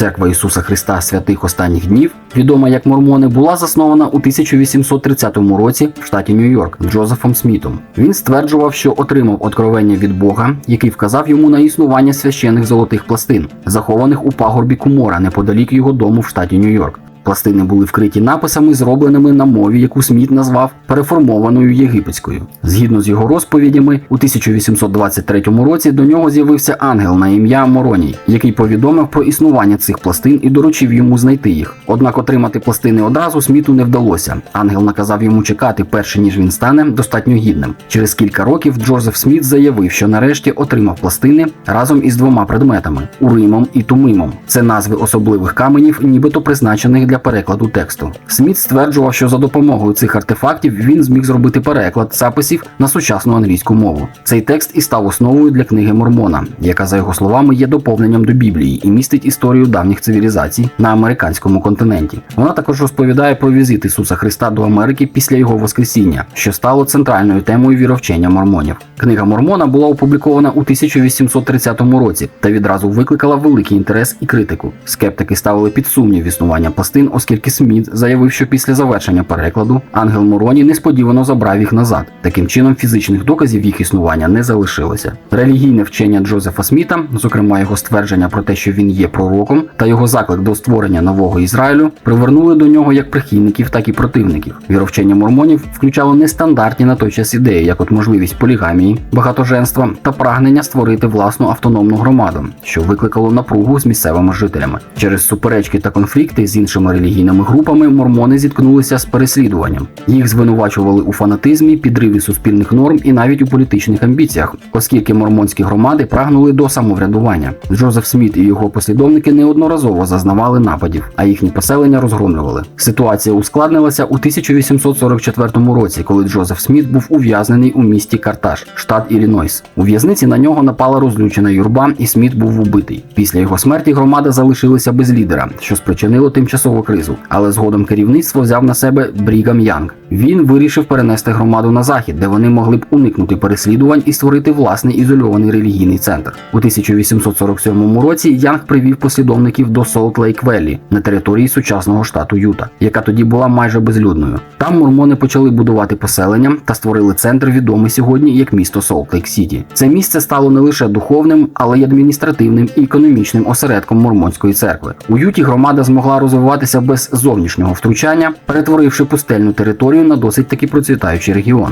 Церква Ісуса Христа святих останніх днів, відома як Мормони, була заснована у 1830 році в штаті Нью-Йорк Джозефом Смітом. Він стверджував, що отримав откровення від Бога, який вказав йому на існування священих золотих пластин, захованих у пагорбі Кумора неподалік його дому в штаті Нью-Йорк. Пластини були вкриті написами, зробленими на мові, яку Сміт назвав переформованою єгипетською. Згідно з його розповідями, у 1823 році до нього з'явився ангел на ім'я Мороній, який повідомив про існування цих пластин і доручив йому знайти їх. Однак отримати пластини одразу Сміту не вдалося. Ангел наказав йому чекати, перше ніж він стане достатньо гідним. Через кілька років Джозеф Сміт заявив, що нарешті отримав пластини разом із двома предметами уримом і тумимом. Це назви особливих каменів, нібито призначених для перекладу тексту. Сміт стверджував, що за допомогою цих артефактів він зміг зробити переклад записів на сучасну англійську мову. Цей текст і став основою для книги Мормона, яка, за його словами, є доповненням до Біблії і містить історію давніх цивілізацій на американському континенті. Вона також розповідає про візит Ісуса Христа до Америки після його Воскресіння, що стало центральною темою віровчення мормонів. Книга Мормона була опублікована у 1830 році та відразу викликала великий інтерес і критику. Скептики ставили під сумнів існування пластин, оскільки Сміт заявив, що після завершення перекладу ангел Мороні несподівано забрав їх назад. Таким чином, фізичних доказів їх існування не залишилося. Релігійне вчення Джозефа Сміта, зокрема його ствердження про те, що він є пророком, та його заклик до створення нового Ізраїлю, привернули до нього як прихильників, так і противників. Віровчення мормонів включало нестандартні на той час ідеї, як от можливість полігамії, багатоженства та прагнення створити власну автономну громаду, що викликало напругу з місцевими жителями. Через суперечки та конфлікти з іншими релігійними групами мормони зіткнулися з переслідуванням. Їх звинувачували у фанатизмі, підриві суспільних норм і навіть у політичних амбіціях, оскільки мормонські громади прагнули до самоврядування. Джозеф Сміт і його послідовники неодноразово зазнавали нападів, а їхні поселення розгромлювали. Ситуація ускладнилася у 1844 році, коли Джозеф Сміт був ув'язнений у місті Карташ, штат Іллінойс. У в'язниці на нього напала розлючена юрба, і Сміт був убитий. Після його смерті громада залишилася без лідера, що спричинило кризу. Але згодом керівництво взяв на себе Брігам Янг. Він вирішив перенести громаду на захід, де вони могли б уникнути переслідувань і створити власний ізольований релігійний центр. У 1847 році Янг привів послідовників до Солт Лейк Веллі на території сучасного штату Юта, яка тоді була майже безлюдною. Там мормони почали будувати поселення та створили центр, відомий сьогодні як місто Солт Лейк Сіті. Це місце стало не лише духовним, але й адміністративним і економічним осередком мормонської церкви. У Юті громада змогла розвиватися без зовнішнього втручання, перетворивши пустельну територію на досить таки процвітаючий регіон.